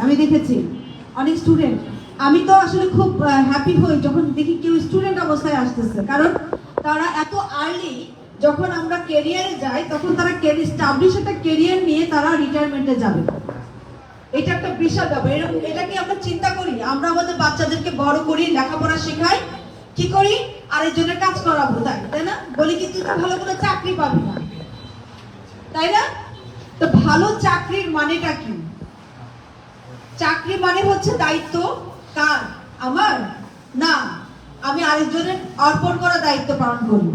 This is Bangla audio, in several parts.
আমি দেখেছি। অনেক স্টুডেন্ট আমি তো আসলে খুব হ্যাপি হই যখন দেখি কেউ স্টুডেন্ট অবস্থায় আসতেছে। কারণ তারা এত আর্লি যখন আমরা কেরিয়ারে যাই, তখন তারা স্টাবলিশ একটা কেরিয়ার নিয়ে তারা রিটায়ারমেন্টে যাবে। এটা একটা বিশাল ব্যাপার। এরকম- এটা কি আমরা চিন্তা করি? আমরা আমাদের বাচ্চাদেরকে বড় করি, লেখাপড়া শেখাই, কি করি? আরেকজনের কাজ করাবো, তাই তাই না? বলি কি, তুই ভালো করে চাকরি পাবি না। তাই না? তো ভালো চাকরির মানেটা কি? চাকরি মানে হচ্ছে দায়িত্ব কার? আমার? না। আমি আরেকজনের অর্পণ করা দায়িত্ব পালন করি।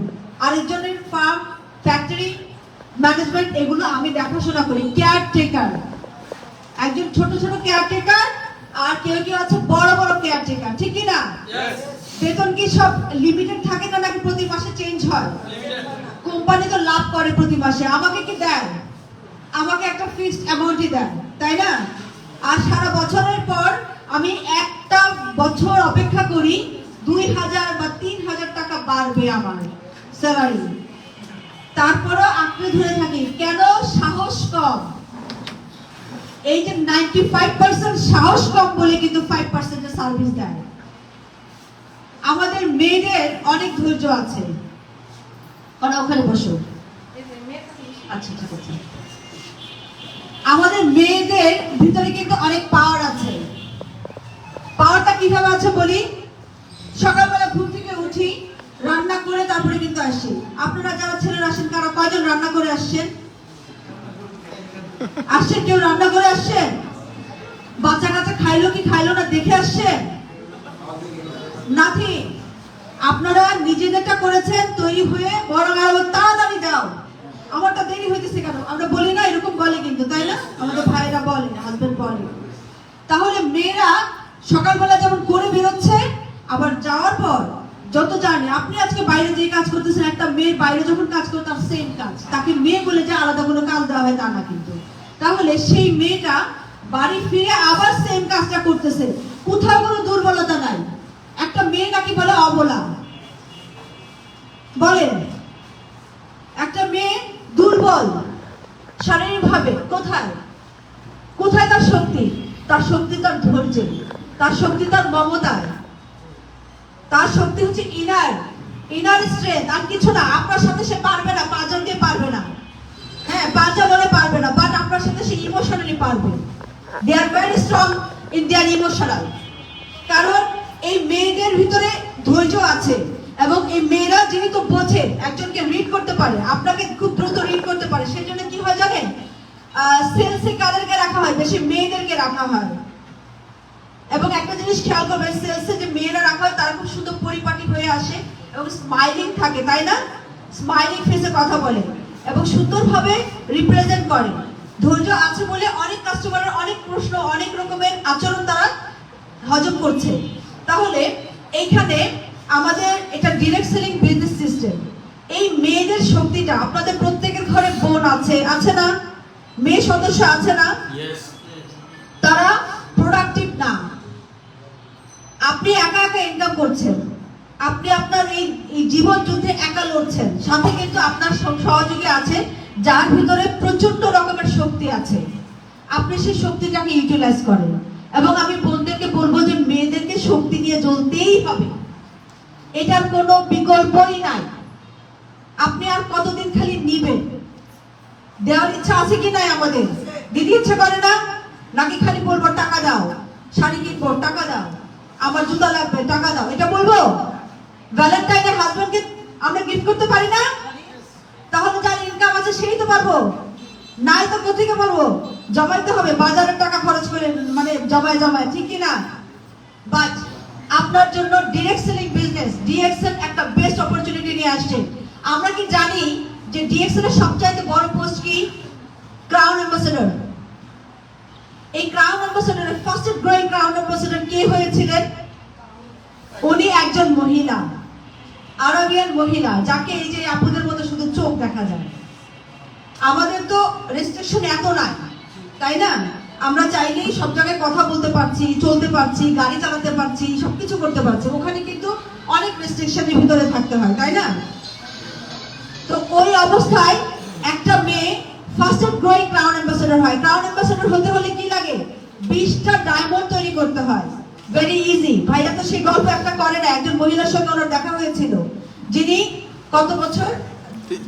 আরেকজনের ফার্ম ফ্যাক্টরি ম্যানেজমেন্ট এগুলো আমি দেখাশোনা করি। কেয়ার টেকার একজন ছোট ছোট কেয়ার টেকার আর কেউ কেউ আছে বড় বড় কেয়ার টেকার ঠিক কি না? বেতন কি সব লিমিটেড থাকে না নাকি প্রতি মাসে চেঞ্জ হয়? কোম্পানি তো লাভ করে প্রতি মাসে। আমাকে কি দেয়? আমাকে একটা ফিক্সড অ্যামাউন্টই দেন, তাই না? আর সারা বছরের পর আমি একটা বছর অপেক্ষা করি, দুই হাজার বা তিন হাজার টাকা বাড়বে আমার স্যালারি তারপরও আঁকড়ে ধরে থাকি কেন সাহস কম? এই যে নাইনটি ফাইভ পার্সেন্ট সাহস কম বলে কিন্তু ফাইভ পার্সেন্টের সার্ভিস দেয়। আমাদের মেয়েদের অনেক ধৈর্য আছে। ওরা ওখানে বসো। আচ্ছা ঠিক আছে। আমাদের মেয়েদের ভিতরে কিন্তু অনেক পাওয়ার আছে। পাওয়ারটা কীভাবে আছে বলি? সকালবেলা ঘুম থেকে উঠি, রান্না করে তারপরে কিন্তু আসি। আপনারা যারা ছেলেরা আসেন কারা কয়জন রান্না করে আসছেন? আসছেন কেউ রান্না করে আসছেন? বাচ্চা কাচ্চা খাইলো কি খাইলো না দেখে আসছেন? নাথি আপনারা নিজেদেরটা করেছেন, তৈরি হয়ে বড় তাড়াতাড়ি দাও। আমারটা দেরি হইতেছে কেন? আমরা বলি না, এরকম বলে কিন্তু, তাই না? আমাদের ভাইরা বলে না হাজবেন্ড বলে তাহলে মেয়েরা সকালবেলা যেমন করে বেরোচ্ছে, আবার যাওয়ার পর যত জানে, আপনি আজকে বাইরে যে কাজ করতেছেন, একটা মেয়ের বাইরে যখন কাজ করে, তার সেম কাজ। তাকে মেয়ে বলে যে আলাদা কোনো কাজ দেওয়া হয় তা না কিন্তু। তাহলে সেই মেয়েটা বাড়ি ফিরে আবার সেম কাজটা করতেছে। কোথাও কোনো দুর্বলতা নাই। একটা মেয়ে নাকি বলে অবলা। বলেন। মেয়ে দুর্বল শারীরিকভাবে কোথায়? কোথায় তার শক্তি? তার শক্তি তার ধৈর্যে, তার শক্তি তার মমতায় তার শক্তি হচ্ছে ইনার ইনার স্ট্রেংথ আর কিছু না, আপনার সাথে সে পারবে না পাঁচজন দিয়ে পারবে না। হ্যাঁ পাঁচজন বলে পারবে না বাট আপনার সাথে সে ইমোশনালি পারবে। They are very strong in their emotional কারণ এই মেয়েদের ভিতরে ধৈর্য আছে, এবং এই মেয়েরা যেহেতু বোঝে, একজনকে রিড করতে পারে, আপনাকে খুব দ্রুত রিড করতে পারে সেই জন্য কি হয় জানেন সেলসে কাদেরকে রাখা হয়, বেশি মেয়েদেরকে রাখা হয়। এবং একটা জিনিস খেয়াল করবেন সেলসে যে মেয়েরা রাখা হয়, তারা খুব সুন্দর পরিপাটি হয়ে আসে এবং স্মাইলিং থাকে, তাই না? স্মাইলিং ফেসে কথা বলে এবং সুন্দরভাবে রিপ্রেজেন্ট করে। ধৈর্য আছে বলে অনেক কাস্টমারের অনেক প্রশ্ন, অনেক রকমের আচরণ তারা হজম করছে। তাহলে এইখানে আমাদের এটা ডিরেক্ট সেলিং বিজনেস সিস্টেম এই মেয়েদের শক্তিটা আপনাদের প্রত্যেকের ঘরে বোন আছে আছে না? মেয়ে সদস্য আছে না? তারা প্রোডাক্টিভ না। আপনি একা একা ইনকাম করছেন। আপনি আপনার এই জীবন যুদ্ধে একা লড়ছেন। সাথে কিন্তু আপনার সহ- সহযোগী আছে যার ভিতরে প্রচণ্ড রকমের শক্তি আছে। আপনি সেই শক্তিটাকে ইউটিলাইজ করেন। এবং আমি বোনদেরকে বলব যে মেয়েদেরকে শক্তি নিয়ে জ্বলতেই হবে। এটার কোনো বিকল্পই নাই। আপনি আর কতদিন খালি নিবেন? দেওয়ার ইচ্ছা আছে কি নাই আমাদের? দিদি ইচ্ছে করে না? নাকি খালি বলব, টাকা দাও। শাড়ি কি কিনবো, টাকা দাও। আমার জুতা লাগবে, টাকা দাও। এটা বলব? ভ্যালেন্টাইনে হাজবেন্ডকে আমরা গিফট করতে পারি না? তাহলে যার ইনকাম আছে সেই তো পারব। নাই তো কোথেকে পারব? জমাইতে হবে, বাজারের টাকা খরচ করে মানে জমায় জমায়, ঠিক না বাট আপনার জন্য ডিরেক্ট সেলিং বিজনেস ডিএক্সএল একটা বেস্ট অপরচুনিটি নিয়ে আসছে। আমরা কি জানি যে ডিএক্সএল এর সবচাইতে বড় পোস্ট কি? ক্রাউন অ্যাম্বাসেডর এই crown ambassador first growing crown ambassador কে হয়েছিলেন? উনি একজন মহিলা, আরবিয়ান মহিলা, যাকে এই যে আপুদের মতো শুধু চোখ দেখা যায়। আমাদের তো রেস্ট্রিকশন এত নাই, তাই না? আমরা চাইলেই সব জায়গায় কথা বলতে পারছি, চলতে পারছি, গাড়ি চালাতে পারছি, সবকিছু করতে পারছি। ওখানে কিন্তু অনেক রেস্ট্রিকশনের ভিতরে থাকতে হয়, তাই না? তো ওই অবস্থায় একটা মেয়ে ফার্স্টেস্ট গ্রোয়িং ক্রাউন অ্যাম্বাসেডর হয়। ক্রাউন অ্যাম্বাসেডর হতে হলে কি লাগে? বিশটা ডায়মন্ড তৈরি করতে হয়। ভেরি ইজি ভাইয়া তো সেই গল্প একটা করে না একজন মহিলার সঙ্গে ওনার দেখা হয়েছিল যিনি কত বছর?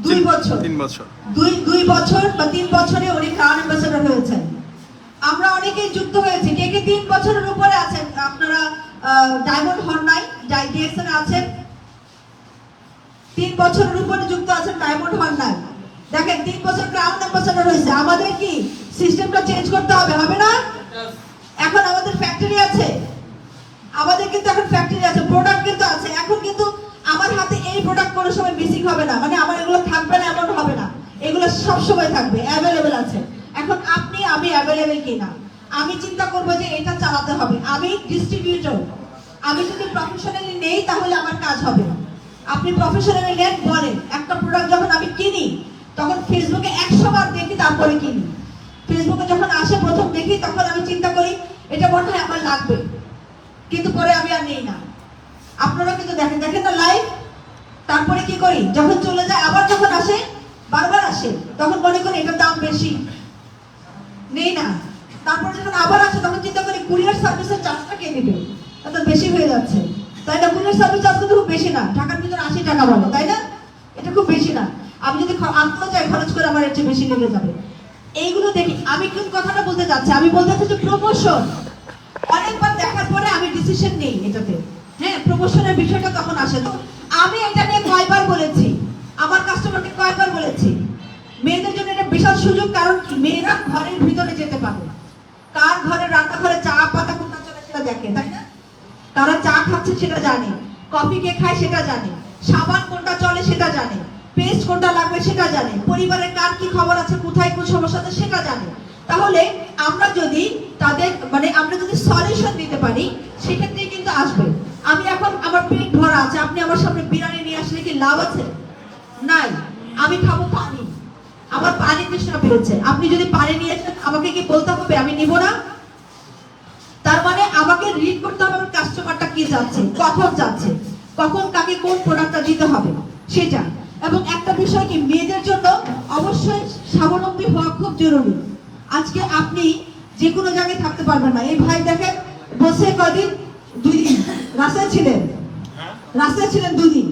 দুই বছর। তিন বছর। দুই দুই বছর বা তিন বছরে উনি ক্রাউন অ্যাম্বাসেডর হয়েছেন। আমরা অনেকেই যুক্ত হয়েছি। কে কে তিন বছরের উপরে আছেন? আপনারা ডায়মন্ড হন নাই ডিএক্সএন আছেন তিন বছরের উপরে যুক্ত আছেন ডায়মন্ড হন নাই দেখেন তিন বছর ক্রাউন অ্যাম্বাসেডর হয়েছে। আমাদের কি সিস্টেমটা চেঞ্জ করতে হবে হবে না? এখন আমাদের ফ্যাক্টরি আছে। আমাদের কিন্তু এখন ফ্যাক্টরি আছে প্রোডাক্ট কিন্তু আছে। এখন কিন্তু আমার হাতে এই প্রোডাক্ট কোনো সময় মিসিং হবে না। মানে আমার এগুলো থাকবে না এমন হবে না। এগুলো সব সময় থাকবে অ্যাভেলেবেল আছে। এখন আপনি আমি অ্যাভেলেবেল কিনা? আমি চিন্তা করব যে এটা চালাতে হবে। আমি ডিস্ট্রিবিউটর আমি যদি প্রফেশনালি নেই তাহলে আমার কাজ হবে না। আপনি প্রফেশনালি নেন বলেন, একটা প্রোডাক্ট যখন আমি কিনি, তখন ফেসবুকে একশো বার দেখি, তারপরে কিনি। ফেসবুকে যখন আসে প্রথম দেখি, তখন আমি চিন্তা করি, এটা মনে হয় আমার লাগবে। কিন্তু পরে আমি আর নেই না। আপনারা কিন্তু দেখেন দেখেন না লাইভ তারপরে কি করি? যখন চলে যায়, আবার যখন আসে, বারবার আসে, তখন মনে করি এটার দাম বেশি। নেই না। তারপরে যখন আবার আসে, তখন চিন্তা করি, কুরিয়ার সার্ভিসের চার্জটা কে দিবে? এত বেশি হয়ে যাচ্ছে। তাই না? কুরিয়ার সার্ভিস কিন্তু খুব বেশি না। ঢাকার ভিতরে আশি টাকা বলো, তাই না? এটা খুব বেশি না। আমি যদি আনতেও খরচ করে আমার চেয়ে বেশি লেগে যাবে। এইগুলো দেখি, আমি কোন কথাটা বলতে চাচ্ছি আমি বলতে চাচ্ছি প্রমোশন অনেকবার দেখার পরে আমি ডিসিশন নেই এটাতে। হ্যাঁ প্রমোশনের বিষয়টা তখন আসে তো আমি এটা নিয়ে কয়বার বলেছি। আমার কাস্টমারকে কয়বার বলেছি? মেয়েদের জন্য এটা বিশাল সুযোগ, কারণ মেয়েরা ঘরের ভিতরে যেতে পারে। কার ঘরে রান্নাঘরে চা, পাতা কোনটা চলে সেটা দেখে, তাই না? তারা চা খাচ্ছে সেটা জানে, কফি কে খায় সেটা জানে, সাবান কোনটা চলে সেটা জানে, পেস্ট কোনটা লাগবে সেটা জানে, পরিবারের কার কি খবর আছে, কোথায় কোন সমস্যা আছে সেটা জানে। তাহলে আমরা যদি তাদের মানে আমরা যদি সলিউশন দিতে পারি সেক্ষেত্রে কিন্তু আসবে। আমি এখন আমার পেট ভরা আছে, আপনি আমার সামনে বিরিয়ানি নিয়ে আসলে কি লাভ আছে? নাই। আমি খাব পানি। আমার পানি তৃষ্ণা পেয়েছে আপনি যদি পানি নিয়ে আসেন, আমাকে কি বলতে হবে? আমি নিব না? তার মানে আমাকে রিড করতে হবে আমার কাস্টমারটা কি যাচ্ছে কখন যাচ্ছে কখন কাকে কোন প্রোডাক্টটা দিতে হবে সেটা। এবং একটা বিষয় কি মেয়েদের জন্য অবশ্যই স্বাবলম্বী হওয়া খুব জরুরি। আজকে আপনি যে কোনো জায়গায় থাকতে পারবেন না। এই ভাই দেখেন বসে কদিন? দুই দিন রাস্তায় ছিলেন? রাস্তায় ছিলেন দুদিন।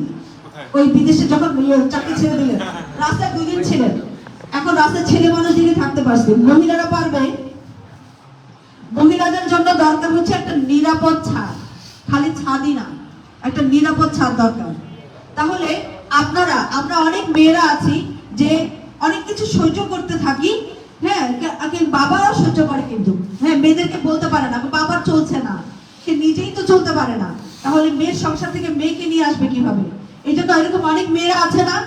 ওই বিদেশে যখন চাকরি ছেড়ে দিলেন। রাস্তায় দুদিন ছিলেন। এখন রাস্তায় ছেলে মানুষ দিকে থাকতে পারছেন মহিলারা পারবে মহিলাদের জন্য দরকার হচ্ছে একটা নিরাপদ ছাদ। খালি ছাদই না, একটা নিরাপদ ছাদ দরকার। তাহলে আপনারা, আমরা অনেক মেয়েরা আছি যে অনেক কিছু সহ্য করতে থাকি হ্যাঁ বাবাও সহ্য করে কিন্তু হ্যাঁ মেয়েদেরকে বলতে পারে না বাবার চলছে না, সে নিজেই তো চলতে পারে না। তাহলে মেয়ের সংসার থেকে মেয়েকে নিয়ে আসবে কীভাবে? এই জন্য এরকম অনেক মেয়েরা আছে না,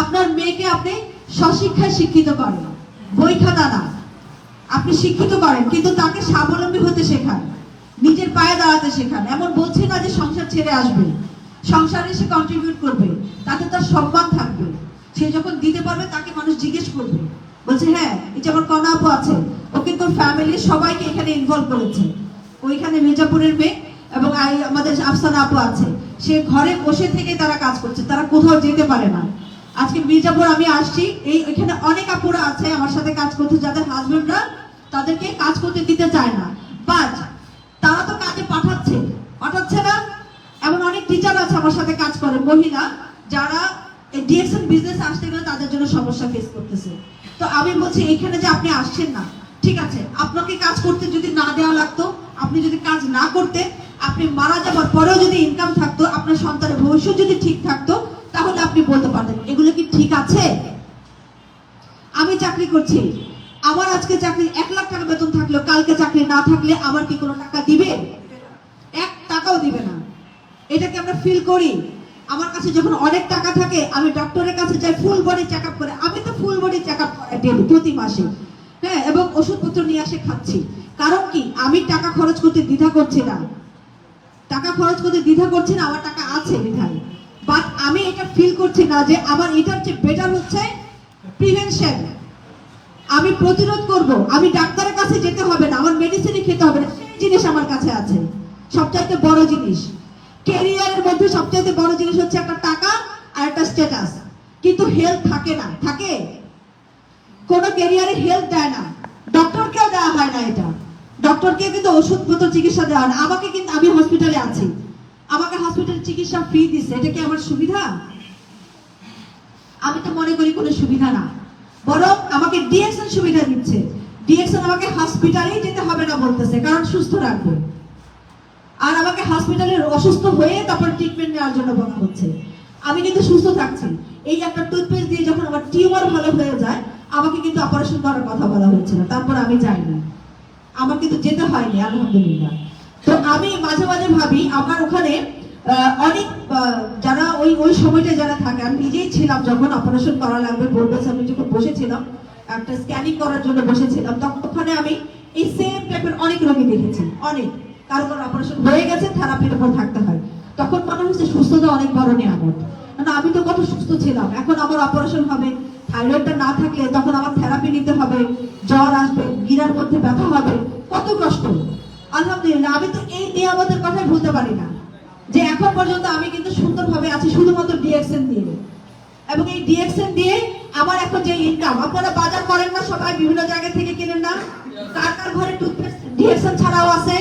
আপনার মেয়েকে আপনি স্বশিক্ষায় শিক্ষিত করেন। বই খাতা না। আপনি শিক্ষিত করেন, কিন্তু তাকে স্বাবলম্বী হতে শেখান, নিজের পায়ে দাঁড়াতে শেখান। এমন বলছি না যে সংসার ছেড়ে আসবে। সংসারে সে কন্ট্রিবিউট করবে, তাতে তার সম্মান থাকবে। সে যখন দিতে পারবে, তাকে মানুষ জিজ্ঞেস করবে। বলছে হ্যাঁ এই যে আমার কনা আপু আছে ও কিন্তু ফ্যামিলির সবাইকে এখানে ইনভলভ করেছে। ওইখানে মির্জাপুরের মেয়ে এবং আমাদের আফসানা আপু আছে। সে ঘরে বসে থেকে তারা কাজ করছে, তারা কোথাও যেতে পারে না। আজকে মির্জাপুর আমি আসছি, এই, এখানে অনেক আপুরা আছে আমার সাথে কাজ করছে, যাদের হাজবেন্ডরা তাদেরকে কাজ করতে দিতে চায় না। বাট তারা তো কাজে পাঠাচ্ছে। পাঠাচ্ছে না? এমন অনেক টিচার আছে আমার সাথে কাজ করে, মহিলা, যারা ডিএক্সএন বিজনেস আসতে গেলে তাদের জন্য সমস্যা ফেস করতেছে। তো আমি বলছি, এখানে যে আপনি আসছেন না, ঠিক আছে, আপনাকে কাজ করতে যদি না দেওয়া লাগতো, আপনি যদি কাজ না করতে, আপনি মারা যাবার পরেও যদি ইনকাম থাকতো, আপনার সন্তানের ভবিষ্যৎ যদি ঠিক থাকতো, তাহলে আপনি বলতে পারতেন, এগুলো কি ঠিক আছে? আমি চাকরি করছি। আমার আজকে চাকরি এক কালকে চাকরি না থাকলে আমার কি কোনো টাকা দিবে? এক টাকাও দিবে না। এটাকে আমরা ফিল করি। আমার কাছে যখন অনেক টাকা থাকে, আমি ডক্টরের কাছে যাই ফুল বডি চেক আপ করে। আমি তো ফুল বডি চেক আপ করাই ডেলি প্রতি মাসে। হ্যাঁ এবং ওষুধপত্র নিয়ে আসে খাচ্ছি। কারণ কি? আমি টাকা খরচ করতে দ্বিধা করছি না। টাকা খরচ করতে দ্বিধা করছি না, আমার টাকা আছে বিধায় বাট আমি এটা ফিল করছি না যে আমার এটার চেয়ে বেটার হচ্ছে প্রিভেনশন আমি প্রতিরোধ করব। আমি ডাক্তারের কাছে যেতে হবে না, আমার মেডিসিনই খেতে হবে না। সেই জিনিস আমার কাছে আছে। সবচাইতে বড় জিনিস। ক্যারিয়ারের মধ্যে সবচাইতে বড় জিনিস হচ্ছে একটা টাকা আর একটা স্ট্যাটাস কিন্তু হেলথ থাকে না। থাকে? কোনো ক্যারিয়ারে হেল্প দেয় না। ডক্টরকেও দেওয়া হয় না এটা। ডক্টরকে কিন্তু ওষুধপত্র চিকিৎসা দেওয়া হয় না। আমাকে কিন্তু, আমি হসপিটালে আছি। আমাকে হসপিটাল চিকিৎসা ফ্রি দিচ্ছে এটা কি আমার সুবিধা? আমি তো মনে করি কোনো সুবিধা না। বরং আমাকে ডিএক্সএন সুবিধা দিচ্ছে। ডিএক্সএন আমাকে হসপিটালেই যেতে হবে না বলতেছে, কারণ সুস্থ রাখবে। আর আমাকে হসপিটালে অসুস্থ হয়ে তারপর ট্রিটমেন্ট নেওয়ার জন্য বলা হচ্ছে। আমি কিন্তু সুস্থ থাকছি। এই একটা টুথপেস্ট দিয়ে যখন আমার টিউমার ভালো হয়ে যায়, আমাকে কিন্তু অপারেশন করার কথা বলা হচ্ছিল তারপর আমি যাইনি আমার কিন্তু যেতে হয়নি, আলহামদুলিল্লাহ। তো আমি মাঝে মাঝে ভাবি, আমার ওখানে অনেক যারা ওই ওই সময়টা যারা থাকে, আমি নিজেই ছিলাম যখন অপারেশন করা লাগবে বোর্ডের আমি যখন বসেছিলাম, একটা স্ক্যানিং করার জন্য বসেছিলাম, তখন ওখানে আমি এই সেম টাইপের অনেক রোগী দেখেছি, অনেক। কারও কারও অপারেশন হয়ে গেছে থেরাপির উপর থাকতে হয়। তখন মনে হচ্ছে সুস্থতা অনেক বড় নিয়ামত। না আমি তো কত সুস্থ ছিলাম, এখন আমার অপারেশন হবে থাইরয়েডটা না থাকলে তখন আমার থেরাপি নিতে হবে, জ্বর আসবে, গিরার মধ্যে ব্যথা হবে, কত কষ্ট। আলহামদুলিল্লাহ, আমি তো এই নিয়ামতের কথাই ভুলতে পারি না। যে এখন পর্যন্ত আমি কিন্তু সুন্দরভাবে আছি, শুধুমাত্র ডিএক্সএন দিয়ে। এবং এই ডিএক্সএন দিয়ে আমার এখন যে ইনকাম আপনারা বাজার করেন না, সবাই বিভিন্ন জায়গা থেকে কিনেন না। কার কার ঘরে টুথপেস্ট ডিএক্সএন ছাড়াও আছে।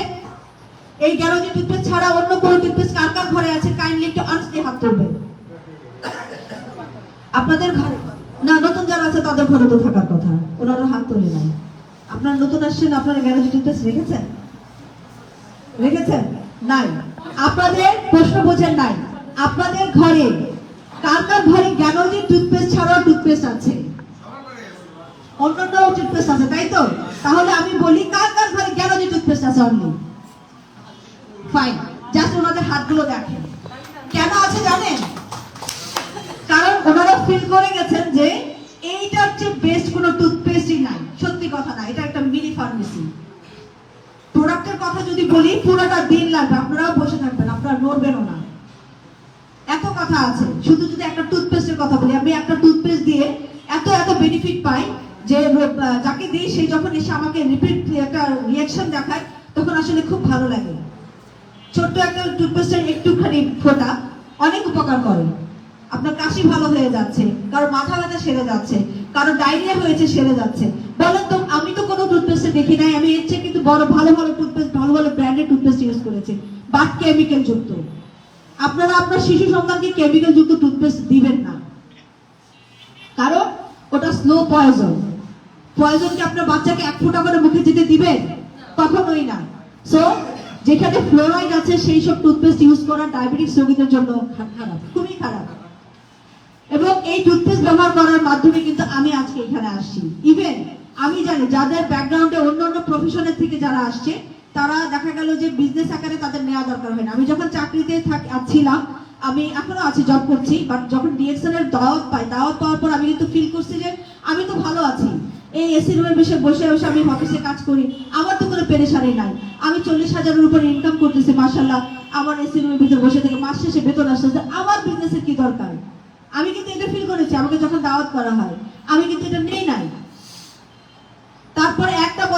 এই গ্যারোজি টুথপেস্ট ছাড়া অন্য কোনো টুথপেস্ট কার কার ঘরে আছে কাইন্ডলি একটু আনস্টে হাত তুলবেন। আপনাদের ঘরে না, নতুন যারা আছে, তাদের ঘরে তো থাকার কথা। ওনারা হাত তোলে নাই। আপনারা নতুন আসছেন, আপনারা গ্যারোজি টুথপেস্ট রেখেছেন? রেখেছেন? নাই। আপনাদের প্রশ্ন বোঝেন নাই। আপনাদের ঘরে কার কার ঘরে গ্যানোজি টুথপেস্ট ছাড়াও টুথপেস্ট আছে? অন্যান্য টুথপেস্ট আছে, তাই তো? তাহলে আমি বলি কার কার ঘরে গ্যানোজি টুথপেস্ট আছে অনলি ফাইন জাস্ট ওনাদের হাতগুলো দেখেন। কেন আছে জানেন? কারণ ওনারা ফিল করে গেছেন যে এইটার চেয়ে বেস্ট কোনো টুথপেস্টই নাই। সত্যি কথা না, এটা একটা মিনি ফার্মেসি প্রোডাক্টের কথা যদি বলি, পুরোটা দিন লাগবে, আপনারাও বসে থাকবেন, আপনারা নড়বেনও না। এত কথা আছে, শুধু যদি একটা টুথপেস্টের কথা বলি, আমি একটা টুথপেস্ট দিয়ে এত এত বেনিফিট পাই যে যাকে দিই, সে যখন এসে আমাকে রিপিট একটা রিয়াকশন দেখায়, তখন আসলে খুব ভালো লাগে। ছোট্ট একটা টুথপেস্টের একটুখানি ফোঁটা অনেক উপকার করে। আপনার কাশি ভালো হয়ে যাচ্ছে, কারও মাথা ব্যথা সেরে যাচ্ছে, কারও ডায়রিয়া হয়েছে সেরে যাচ্ছে। বলেন তো, আমি তো কোনো টুথপেস্টে দেখি নাই, আমি এর কিন্তু বড় ভালো ভালো টুথপেস্ট ভালো ভালো ব্র্যান্ডের টুথপেস্ট ইউজ করেছি। বাট কেমিক্যাল যুক্ত। আপনারা আপনার শিশু সন্তানকে কেমিক্যাল যুক্ত টুথপেস্ট দিবেন না। কারণ ওটা স্লো পয়জন পয়জনকে আপনার বাচ্চাকে এক ফোঁটা করে মুখে যেতে দিবেন কখনোই না। সো যেখানে ফ্লোরাইড আছে, সেই সব টুথপেস্ট ইউজ করা ডায়াবেটিস রোগীদের জন্য খারাপ, খুবই খারাপ। এবং এই টুথপেস্ট ব্যবহার করার মাধ্যমে কিন্তু আমি আজকে এখানে আসছি। ইভেন আমি জানি যাদের ব্যাকগ্রাউন্ডে অন্য অন্য প্রফেশনের থেকে যারা আসছে, তারা দেখা গেল যে বিজনেস আকারে তাদের নেওয়া দরকার হয় না। আমি যখন চাকরিতে থাক- ছিলাম, আমি এখনও আছি জব করছি বাট যখন ডিএক্সএল এর দাওয়াত পাই, দাওয়াত পাওয়ার পর আমি কিন্তু ফিল করছি যে আমি তো ভালো আছি। এই এসি রুমের বসে বসে বসে আমি অফিসে কাজ করি। আমার তো কোনো পেরেশানি নাই। আমি চল্লিশ হাজারের উপরে ইনকাম করতেছি মার্শাল্লাহ আমার এসি রুমের ভিতরে বসে থেকে মাস শেষে বেতন আসতেছে। আমার বিজনেসের কি দরকার? আমি কিন্তু এটা ফিল করেছি, আমাকে যখন দাওয়াত করা হয়। আমি কিন্তু এটা নেই নাই।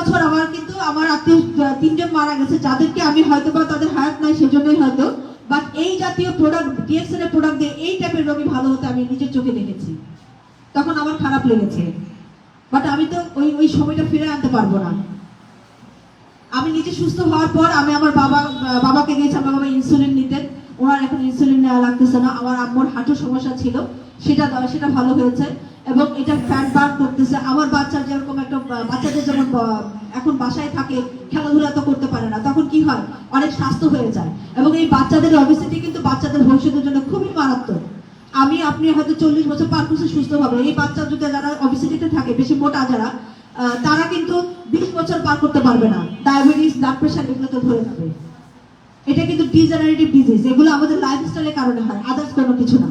বছর আমার কিন্তু আমার আত্মীয় তিনজন মারা গেছে। যাদেরকে আমি হয়তো বা তাদের হায়াত নাই, সেজন্যই হয়তো। বাট এই জাতীয় প্রোডাক্ট ডিএক্সএল এর প্রোডাক্ট দিয়ে এই টাইপের রোগী ভালো হতে আমি নিজের চোখে দেখেছি। তখন আমার খারাপ লেগেছে। বাট আমি তো ওই ওই সময়টা ফিরে আনতে পারব না। আমি নিজে সুস্থ হওয়ার পর আমি আমার বাবা বাবাকে গিয়েছি, আমার বাবা ইনসুলিন নিতেন। ওনার এখন ইনসুলিন নেওয়া লাগতেছে না। আমার আম্মুর হাঁটুর সমস্যা ছিল। সেটা সেটা ভালো হয়েছে। এবং এটা ফ্যাট বার্ন করতেছে। আমার বাচ্চার যেরকম বাচ্চাদের যেমন এখন বাসায় থাকে, খেলাধুলা তো করতে পারে না, তখন কি হয়? অনেক স্বাস্থ্য হয়ে যায়। এবং এই বাচ্চাদের অবস্থিতি কিন্তু বাচ্চাদের ভবিষ্যতের জন্য খুবই মারাত্মক। আমি, আপনি হয়তো চল্লিশ বছর পার করছে সুস্থ হবে এই বাচ্চা যদি যারা অবিসিটিতে থাকে, বেশি মোটা যারা তারা কিন্তু বিশ বছর পার করতে পারবে না। ডায়াবেটিস ব্লাড প্রেশার এগুলো তো ধরে যাবে। এটা কিন্তু ডিজেনারেটিভ ডিজিজ এগুলো আমাদের লাইফস্টাইলের কারণে হয় আদার্স কোনো কিছু না।